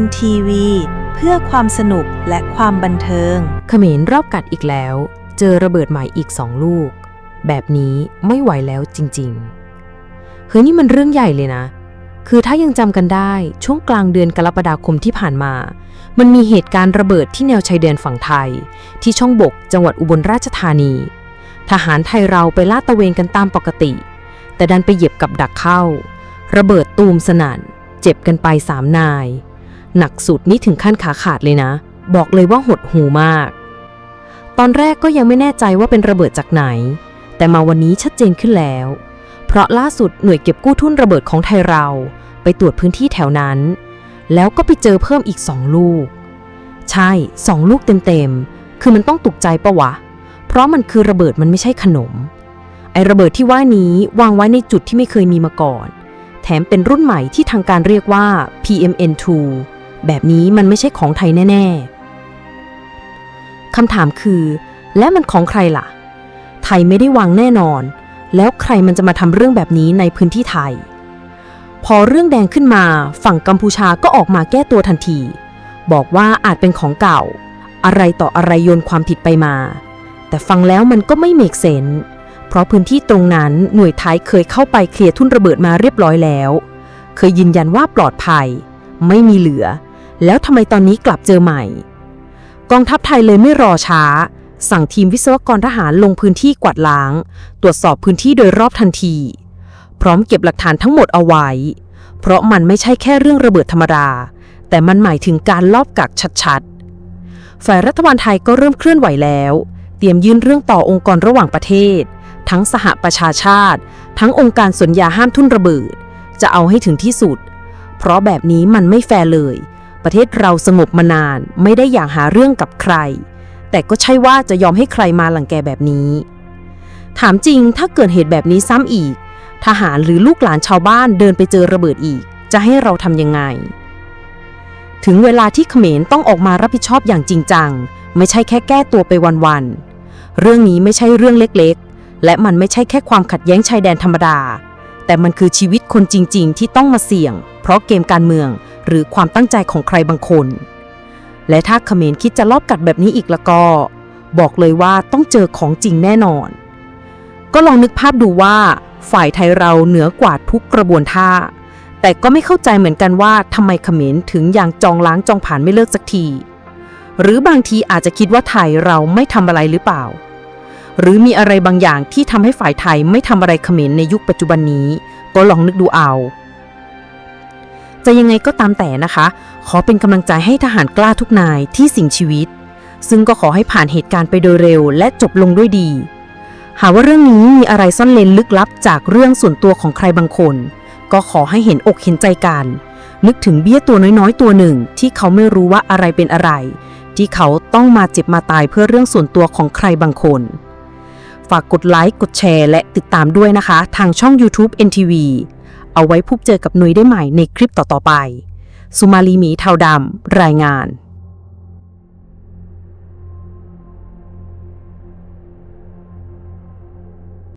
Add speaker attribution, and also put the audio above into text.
Speaker 1: NTV เพื่อความสนุกและความบันเทิง
Speaker 2: เขมรรอบกัดอีกแล้ว เจอระเบิดใหม่อีกสองลูก แบบนี้ไม่ไหวแล้วจริงๆ เฮ้ยนี่มันเรื่องใหญ่เลยนะ คือถ้ายังจำกันได้ช่วงกลางเดือนกรกฎาคมที่ผ่านมา มันมีเหตุการณ์ระเบิดที่แนวชายแดนฝั่งไทย ที่ช่องบกจังหวัดอุบลราชธานี ทหารไทยเราไปลาดตระเวนกันตามปกติ แต่ดันไปเหยียบกับดักเข้า ระเบิดตูมสนั่น เจ็บกันไปสามนาย หนักสุดนี่ถึงขั้นขาขาดเลยนะ บอกเลยว่าหดหูมาก ตอนแรกก็ยังไม่แน่ใจว่าเป็นระเบิดจากไหน แต่มาวันนี้ชัดเจนขึ้นแล้ว เพราะล่าสุดหน่วยเก็บกู้ทุ่นระเบิดของไทยเรา ไปตรวจพื้นที่แถวนั้น แล้วก็ไปเจอเพิ่มอีกสองลูก ใช่สองลูกเต็มๆคือมันต้องตกใจปะวะ เพราะมันคือระเบิดมันไม่ใช่ขนม ไอระเบิดที่ว่านี้วางไว้ในจุดที่ไม่เคยมีมาก่อน แถมเป็นรุ่นใหม่ที่ทางการเรียกว่า PMN2 แบบนี้มันไม่ใช่ของไทยแน่ ๆคำถามคือ และมันของใครล่ะ ไทยไม่ได้วางแน่นอน แล้วใครมันจะมาทำเรื่องแบบนี้ในพื้นที่ไทย พอเรื่องแดงขึ้นมา ฝั่งกัมพูชาก็ออกมาแก้ตัวทันที บอกว่าอาจเป็นของเก่า อะไรต่ออะไรโยนความผิดไปมา แต่ฟังแล้วมันก็ไม่เมกเซนเพราะพื้นที่ตรงนั้นหน่วยไทยเคยเข้าไปเคลียร์ทุ่นระเบิดมาเรียบร้อยแล้ว เคยยืนยันว่าปลอดภัย ไม่มีเหลือ แล้วทำไมตอนนี้กลับเจอใหม่ กองทัพไทยเลยไม่รอช้า สั่งทีมวิศวกรทหารลงพื้นที่กวาดล้าง ตรวจสอบพื้นที่โดยรอบทันที พร้อมเก็บหลักฐานทั้งหมดเอาไว้ เพราะมันไม่ใช่แค่เรื่องระเบิดธรรมดา แต่มันหมายถึงการลอบกักชัดๆ ฝ่ายรัฐบาลไทยก็เริ่มเคลื่อนไหวแล้ว เตรียมยื่นเรื่องต่อองค์กรระหว่างประเทศ ทั้งสหประชาชาติ ทั้งองค์การสัญญาห้ามทุ่นระเบิด จะเอาให้ถึงที่สุด เพราะแบบนี้มันไม่แฟร์เลย ประเทศเราสงบมานาน ไม่ได้อยากหาเรื่องกับใคร แต่ก็ใช่ว่าจะยอมให้ใครมาหลังแกแบบนี้ ถามจริงถ้าเกิดเหตุแบบนี้ซ้ำอีก ทหารหรือลูกหลานชาวบ้านเดินไปเจอระเบิดอีก จะให้เราทำยังไง ถึงเวลาที่เขมรต้องออกมารับผิดชอบอย่างจริงจัง ไม่ใช่แค่แก้ตัวไปวันๆเรื่องนี้ไม่ใช่เรื่องเล็กๆ และมันไม่ใช่แค่ความขัดแย้งชายแดนธรรมดา แต่มันคือชีวิตคนจริง ๆ ที่ต้องมาเสี่ยง เพราะเกมการเมือง หรือความตั้งใจของใครบางคน และถ้าเขมรคิดจะลอบกัดแบบนี้อีกแล้วก็ บอกเลยว่าต้องเจอของจริงแน่นอน ก็ลองนึกภาพดูว่า ฝ่ายไทยเราเหนือกว่าทุกกระบวนท่า แต่ก็ไม่เข้าใจเหมือนกันว่าทำไมเขมรถึงอย่างจองล้างจองผ่านไม่เลิกสักที หรือบางทีอาจจะคิดว่าไทยเราไม่ทำอะไรหรือเปล่า หรือมีอะไรบางอย่างที่ทำให้ฝ่ายไทยไม่ทำอะไรเขมรในยุคปัจจุบันนี้ ก็ลองนึกดูเอา จะยังไงก็ตามแต่นะคะ ขอเป็นกำลังใจให้ทหารกล้าทุกนายที่สิ่งชีวิต ซึ่งก็ขอให้ผ่านเหตุการณ์ไปโดยเร็ว และจบลงด้วยดี หาว่าเรื่องนี้มีอะไรซ่อนเลนลึกลับจากเรื่องส่วนตัวของใครบางคน ก็ขอให้เห็นอกเห็นใจกัน นึกถึงเบี้ยตัวน้อยๆตัวหนึ่ง ที่เขาไม่รู้ว่าอะไรเป็นอะไร ที่เขาต้องมาเจ็บมาตายเพื่อเรื่องส่วนตัวของใครบางคนฝากกดไลค์ กดแชร์ และติดตามด้วยนะคะ ทางช่อง YouTube NTV เอาไว้พบเจอกับนุ้ยได้ใหม่ในคลิปต่อๆไป สุมาลีหมีเทาดำรายงาน